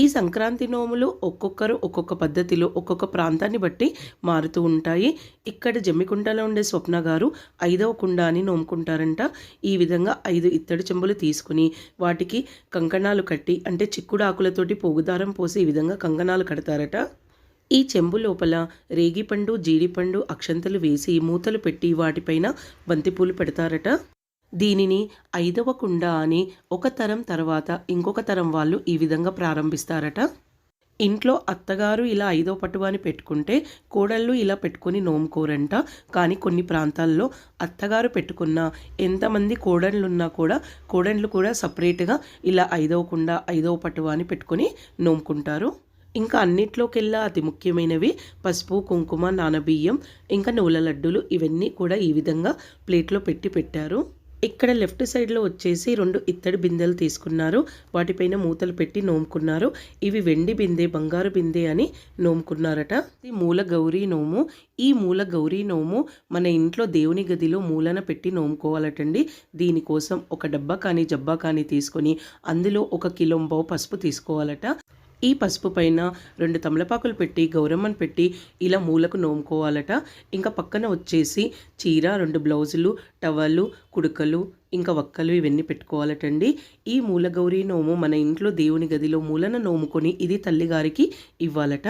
ఈ సంక్రాంతి నోములు ఒక్కొక్కరు ఒక్కొక్క పద్ధతిలో ఒక్కొక్క ప్రాంతాన్ని బట్టి మారుతూ ఉంటాయి. ఇక్కడ జమ్మికుంటలో ఉండే స్వప్న గారు ఐదవ కుండ అని నోముకుంటారంట. ఈ విధంగా ఐదు ఇత్తడి చెంబులు తీసుకుని వాటికి కంకణాలు కట్టి అంటే చిక్కుడు ఆకులతోటి పోగుదారం పోసి ఈ విధంగా కంకణాలు కడతారట. ఈ చెంబు లోపల రేగిపండు జీడిపండు అక్షంతలు వేసి మూతలు పెట్టి వాటిపైన బంతిపూలు పెడతారట. దీనిని ఐదవ కుండ అని ఒక తరం తర్వాత ఇంకొక తరం వాళ్ళు ఈ విధంగా ప్రారంభిస్తారట. ఇంట్లో అత్తగారు ఇలా ఐదో అని పెట్టుకుంటే కోడళ్ళు ఇలా పెట్టుకొని నోముకోరంట. కానీ కొన్ని ప్రాంతాల్లో అత్తగారు పెట్టుకున్న ఎంతమంది కోడళ్ళున్నా కూడా కోడళ్ళు కూడా సపరేట్గా ఇలా ఐదవ కుండ ఐదవ పట్టువాని పెట్టుకొని నోముకుంటారు. ఇంకా అన్నిట్లోకెల్లా అతి ముఖ్యమైనవి పసుపు కుంకుమ నానబియ్యం ఇంకా నూల లడ్డూలు ఇవన్నీ కూడా ఈ విధంగా ప్లేట్లో పెట్టి పెట్టారు. ఇక్కడ లెఫ్ట్ సైడ్లో వచ్చేసి రెండు ఇత్తడి బిందెలు తీసుకున్నారు. వాటిపైన మూతలు పెట్టి నోముకున్నారు. ఇవి వెండి బిందె బంగారు బిందె అని నోముకున్నారట. ఇది మూల గౌరీ నోము. ఈ మూల గౌరీ నోము మన ఇంట్లో దేవుని గదిలో మూలన పెట్టి నోముకోవాలటండి. దీనికోసం ఒక డబ్బా కానీ జబ్బా కానీ తీసుకొని అందులో ఒక కిలోంబావు పసుపు తీసుకోవాలట. ఈ పసుపు పైన రెండు తమలపాకులు పెట్టి గౌరమ్మను పెట్టి ఇలా మూలకు నోముకోవాలట. ఇంకా పక్కన వచ్చేసి చీర రెండు బ్లౌజులు టవల్లు కుడుకలు ఇంకా వక్కలు ఇవన్నీ పెట్టుకోవాలటండి. ఈ మూల గౌరీ నోము మన ఇంట్లో దేవుని గదిలో మూలన నోముకొని ఇది తల్లిగారికి ఇవ్వాలట.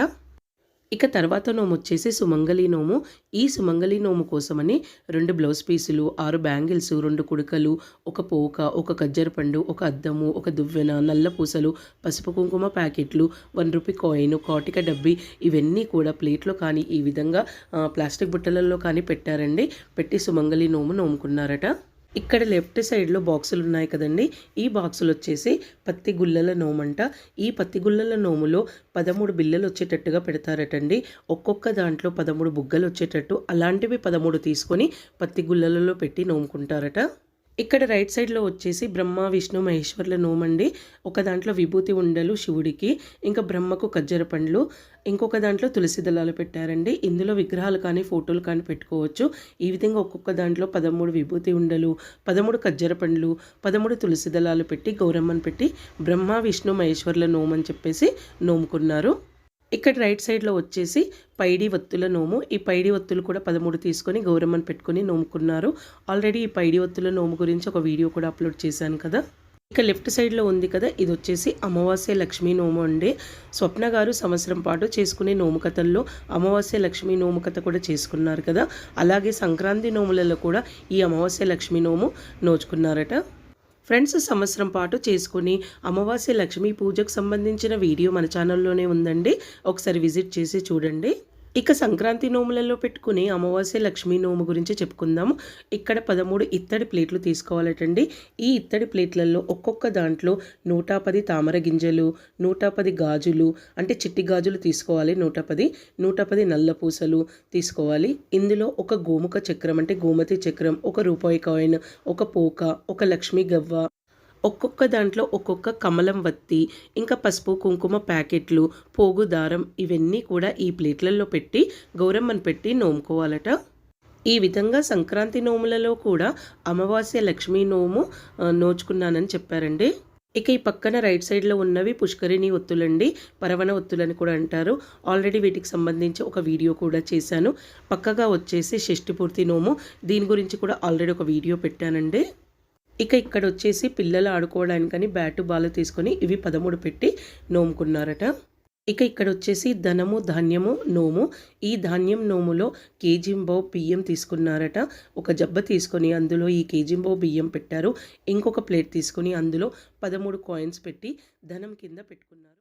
ఇక తర్వాత నోము వచ్చేసి సుమంగళి నోము. ఈ సుమంగళి నోము కోసమని రెండు బ్లౌజ్ పీసులు ఆరు బ్యాంగిల్స్ రెండు కుడుకలు ఒక పోక ఒక కజ్జర పండు ఒక అద్దము ఒక దువ్వెన నల్ల పూసలు పసుపు కుంకుమ ప్యాకెట్లు వన్ రూపీ కాయిన్ కాటిక డబ్బి ఇవన్నీ కూడా ప్లేట్లో కానీ ఈ విధంగా ప్లాస్టిక్ బుట్టలలో కానీ పెట్టారండి. పెట్టి సుమంగళి నోము నోముకున్నారట. ఇక్కడ లెఫ్ట్ సైడ్లో బాక్సులు ఉన్నాయి కదండి. ఈ బాక్సులు వచ్చేసి పత్తి గుల్లల నోమంట. ఈ పత్తి గుల్లల నోములో పదమూడు బిల్లలు వచ్చేటట్టుగా పెడతారటండి. ఒక్కొక్క దాంట్లో పదమూడు బుగ్గలు వచ్చేటట్టు అలాంటివి పదమూడు తీసుకొని పత్తి గుల్లలలో పెట్టి నోముకుంటారట. ఇక్కడ రైట్ సైడ్లో వచ్చేసి బ్రహ్మ విష్ణు మహేశ్వర్ల నోమండి. ఒక దాంట్లో విభూతి ఉండలు శివుడికి ఇంకా బ్రహ్మకు కజ్జర పండ్లు ఇంకొక దాంట్లో తులసి దళాలు పెట్టారండి. ఇందులో విగ్రహాలు కానీ ఫోటోలు కానీ పెట్టుకోవచ్చు. ఈ విధంగా ఒక్కొక్క దాంట్లో పదమూడు విభూతి ఉండలు పదమూడు కజ్జర పండ్లు పదమూడు తులసి దళాలు పెట్టి గౌరమ్మను పెట్టి బ్రహ్మ విష్ణు మహేశ్వర్ల నోమని చెప్పేసి నోముకున్నారు. ఇక్కడ రైట్ సైడ్లో వచ్చేసి పైడి ఒత్తుల నోము. ఈ పైడి ఒత్తులు కూడా పదమూడు తీసుకొని గౌరమ్మను పెట్టుకొని నోముకున్నారు. ఆల్రెడీ ఈ పైడి ఒత్తుల నోము గురించి ఒక వీడియో కూడా అప్లోడ్ చేశాను కదా. ఇక లెఫ్ట్ సైడ్లో ఉంది కదా ఇది వచ్చేసి అమావాస్య లక్ష్మీ నోము అండి. స్వప్న గారు సంవత్సరం పాటు చేసుకునే నోము కథల్లో అమావాస్య లక్ష్మీ నోము కథ కూడా చేసుకున్నారు కదా. అలాగే సంక్రాంతి నోములలో కూడా ఈ అమావాస్య లక్ష్మీ నోము నోచుకున్నారట. ఫ్రెండ్స్ సంవత్సరం పాటు చేసుకుని అమావాస్య లక్ష్మీ పూజకు సంబంధించిన వీడియో మన ఛానల్లోనే ఉందండి. ఒకసారి విజిట్ చేసి చూడండి. ఇక సంక్రాంతి నోములలో పెట్టుకునే అమావాస్య లక్ష్మీ నోము గురించి చెప్పుకుందాము. ఇక్కడ పదమూడు ఇత్తడి ప్లేట్లు తీసుకోవాలటండి. ఈ ఇత్తడి ప్లేట్లలో ఒక్కొక్క దాంట్లో నూట పది తామర గింజలు నూట పది గాజులు అంటే చిట్టి గాజులు తీసుకోవాలి నూట పది నూట పది నల్ల పూసలు తీసుకోవాలి. ఇందులో ఒక గోముఖ చక్రం అంటే గోమతి చక్రం ఒక రూపాయి కాయిన్ ఒక పోక ఒక లక్ష్మీ గవ్వ ఒక్కొక్క దాంట్లో ఒక్కొక్క కమలం వత్తి ఇంకా పసుపు కుంకుమ ప్యాకెట్లు పోగు దారం ఇవన్నీ కూడా ఈ ప్లేట్లలో పెట్టి గౌరమ్మను పెట్టి నోముకోవాలట. ఈ విధంగా సంక్రాంతి నోములలో కూడా అమావాస్య లక్ష్మీ నోము నోచుకున్నానని చెప్పారండి. ఇక ఈ పక్కన రైట్ సైడ్లో ఉన్నవి పుష్కరిణి ఒత్తులండి పరవణ ఒత్తులని కూడా అంటారు. ఆల్రెడీ వీటికి సంబంధించి ఒక వీడియో కూడా చేశాను. పక్కగా వచ్చేసి షష్టిపూర్తి నోము దీని గురించి కూడా ఆల్రెడీ ఒక వీడియో పెట్టానండి. ఇక ఇక్కడ వచ్చేసి పిల్లలు ఆడుకోవడానికని బ్యాటు బాల్ తీసుకొని ఇవి పదమూడు పెట్టి నోముకున్నారట. ఇక ఇక్కడ వచ్చేసి ధనము ధాన్యము నోము. ఈ ధాన్యం నోములో కేజింబో బియ్యం తీసుకున్నారట. ఒక జబ్బ తీసుకొని అందులో ఈ కేజింబో బియ్యం పెట్టారు. ఇంకొక ప్లేట్ తీసుకొని అందులో పదమూడు కాయిన్స్ పెట్టి ధనం కింద పెట్టుకున్నారు.